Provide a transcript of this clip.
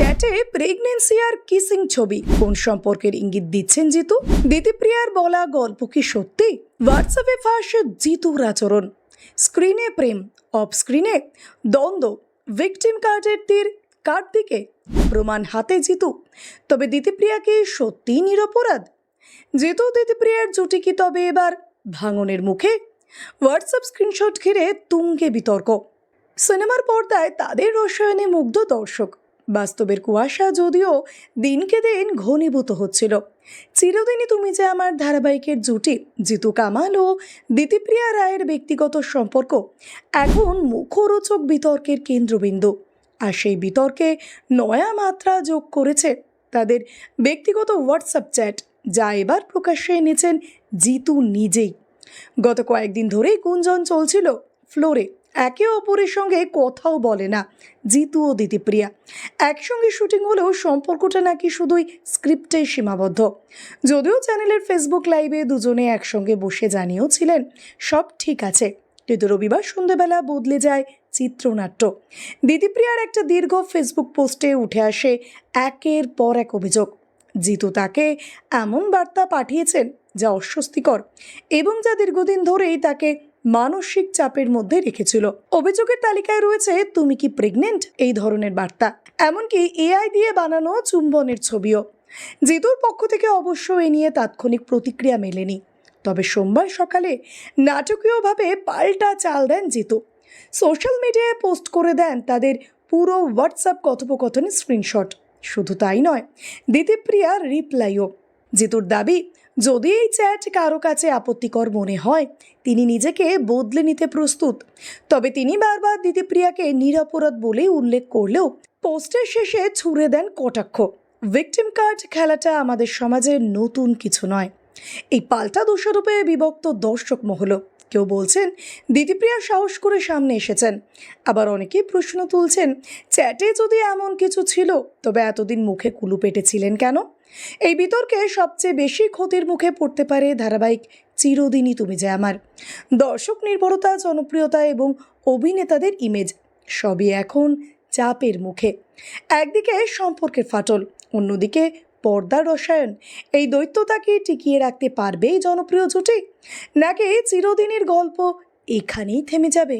চ্যাটে pregnancy আর kissing ছবি। কোন সম্পর্কের ইঙ্গিত দিচ্ছেন জিতু? দিতিপ্রিয়ার বলা গল্প কি সত্যি? হোয়াটসঅ্যাপে ফাঁস জিতুর আচরণ। স্ক্রিনে প্রেম, অফ স্ক্রিনে দ্বন্দ্ব, ভিকটিম কার্ডের তীর, কার দিকে? প্রমাণ হাতে জিতু। তবে দিতিপ্রিয়া কি সত্যিই নিরপরাধ? জিতু দিতিপ্রিয়ার জুটি কি তবে এবার ভাঙনের মুখে? হোয়াটসঅ্যাপ স্ক্রিনশট ঘিরে তুঙ্গে বিতর্ক। সিনেমার পর্দায় তাদের রসায়নে মুগ্ধ দর্শক। বাস্তবের কুয়াশা যদিও দিনকে দিন ঘনীভূত হচ্ছিল। চিরদিনই তুমি যে আমার ধারাবাহিকের জুটি, জিতু কামাল ও দিতিপ্রিয়া রায়ের ব্যক্তিগত সম্পর্ক, এখন মুখরোচক বিতর্কের কেন্দ্রবিন্দু। আর সেই বিতর্কে নয়া মাত্রা যোগ করেছে তাদের ব্যক্তিগত হোয়াটসঅ্যাপ চ্যাট, যা এবার প্রকাশ্যে এনেছেন জিতু নিজেই। গত কয়েকদিন ধরেই গুঞ্জন চলছিল ফ্লোরে। একে অপরের সঙ্গে কথাও বলে না। জিতু ও দিতিপ্রিয়া একসঙ্গে শুটিং হলেও সম্পর্কটা নাকি শুধুই স্ক্রিপ্টেই সীমাবদ্ধ। যদিও চ্যানেলের ফেসবুক লাইভে দুজনে একসঙ্গে বসে জানিয়েওছিলেন সব ঠিক আছে। কিন্তু রবিবার সন্ধ্যেবেলা বদলে যায় চিত্রনাট্য। দিদিপ্রিয়ার একটা দীর্ঘ ফেসবুক পোস্টে উঠে আসে একের পর এক অভিযোগ। জিতু তাকে এমন বার্তা পাঠিয়েছেন যা অস্বস্তিকর এবং যা দীর্ঘদিন ধরেই তাকে মানসিক চাপের মধ্যে রেখেছিল। অভিযোগের তালিকায় রয়েছে, তুমি কি প্রেগনেন্ট এই ধরনের বার্তা। এমনকি এআই দিয়ে বানানো চুম্বনের ছবিও। জিতুর পক্ষ থেকে অবশ্য এ নিয়ে তাৎক্ষণিক প্রতিক্রিয়া মেলেনি। তবে সোমবার সকালে নাটকীয়ভাবে পাল্টা চাল দেন জিতু। সোশ্যাল মিডিয়ায় পোস্ট করে দেন তাদের পুরো হোয়াটসঅ্যাপ কথোপকথনের স্ক্রিনশট। শুধু তাই নয়, দিতিপ্রিয়ার রিপ্লাইও। জিতুর দাবি, যদি এই চ্যাট কারও কাছে আপত্তিকর মনে হয়, তিনি নিজেকে বদলে নিতে প্রস্তুত। তবে তিনি বারবার দিদিপ্রিয়াকে নিরাপরাধ বলে উল্লেখ করলেও, পোস্টের শেষে ছুড়ে দেন কটাক্ষ। ভিকটিম কার্ড খেলাটা আমাদের সমাজে নতুন কিছু নয়। এই পাল্টা দোষারোপে বিভক্ত দর্শক মহল। কেউ বলছেন, দিদিপ্রিয়া সাহস করে সামনে এসেছেন। আবার অনেকেই প্রশ্ন তুলছেন, চ্যাটে যদি এমন কিছু ছিল, তবে এতদিন মুখে কুলু পেটেছিলেন কেন? এই বিতর্কে সবচেয়ে বেশি ক্ষতির মুখে পড়তে পারে ধারাবাহিক চিরদিনই তুমি যে আমার। দর্শক নির্ভরতা, জনপ্রিয়তা এবং অভিনেতাদের ইমেজ সবই এখন চাপের মুখে। একদিকে সম্পর্কের ফাটল, অন্যদিকে পর্দার রসায়ন, এই দৈত্যতাকে টিকিয়ে রাখতে পারবে এই জনপ্রিয় জুটি? নাকি চিরদিনের গল্প এখানেই থেমে যাবে?